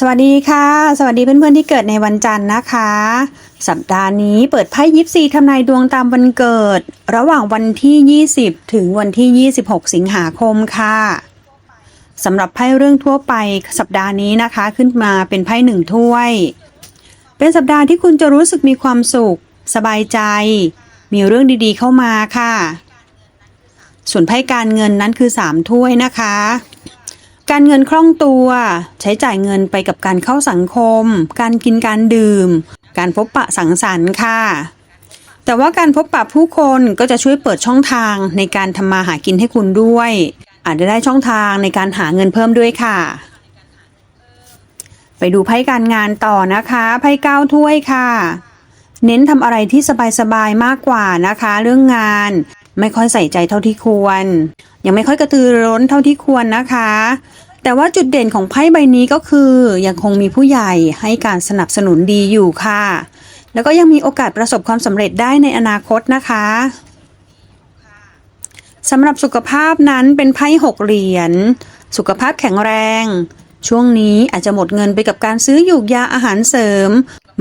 สวัสดีค่ะ สวัสดีเพื่อนๆที่เกิดในวันจันทร์นะคะ สัปดาห์นี้เปิดไพ่ยิปซีทำนายดวงตามวันเกิด ระหว่างวันที่ 20 ถึงวันที่ 26 สิงหาคมค่ะสำหรับไพ่เรื่องทั่วไปสัปดาห์นี้นะคะขึ้นมาเป็นไพ่หนึ่งถ้วย เป็นสัปดาห์ที่คุณจะรู้สึกมีความสุข สบายใจ มีเรื่องดีๆเข้ามาค่ะ ส่วนไพ่การเงินนั้นคือ 3 ถ้วยนะคะ การเงินคล่องตัว ใช้จ่ายเงินไปกับการเข้าสังคม การกินการดื่ม การพบปะสังสรรค์ค่ะ แต่ว่าการพบปะผู้คนก็จะช่วยเปิดช่องทางในการทำมาหากินให้คุณด้วย อาจจะได้ช่องทางในการหาเงินเพิ่มด้วยค่ะ ไปดูไพ่การงานต่อนะคะไพ่เก้าถ้วยค่ะ เน้นทำอะไรที่สบายๆมากกว่านะคะ เรื่องงาน ไม่ค่อยใส่ใจเท่าที่ควร ยังไม่ค่อยกระตือร้นเท่าที่ควรนะคะ แต่ว่าจุดเด่นของไพ่ใบนี้ก็คือ ยังคงมีผู้ใหญ่ให้การสนับสนุนดีอยู่ค่ะ แล้วก็ยังมีโอกาสประสบความสำเร็จได้ในอนาคตนะคะสำหรับสุขภาพนั้นเป็นไพ่หกเหรียญสุขภาพแข็งแรง ช่วงนี้อาจจะหมดเงินไปกับการซื้อหยูกยาอาหารเสริม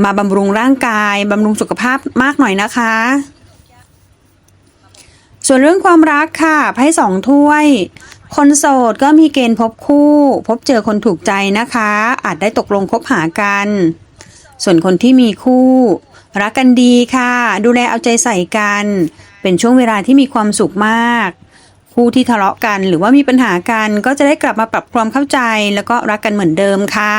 มาบำรุงร่างกายบำรุงสุขภาพมากหน่อยนะคะ ส่วนเรื่องความรักค่ะไพ่สองถ้วย คนโสดก็มีเกณฑ์พบคู่ พบเจอคนถูกใจนะคะ อาจได้ตกลงคบหากัน ส่วนคนที่มีคู่ รักกันดีค่ะ ดูแลเอาใจใส่กัน เป็นช่วงเวลาที่มีความสุขมาก คู่ที่ทะเลาะกันหรือว่ามีปัญหากันก็จะได้กลับมาปรับความเข้าใจ แล้วก็รักกันเหมือนเดิมค่ะ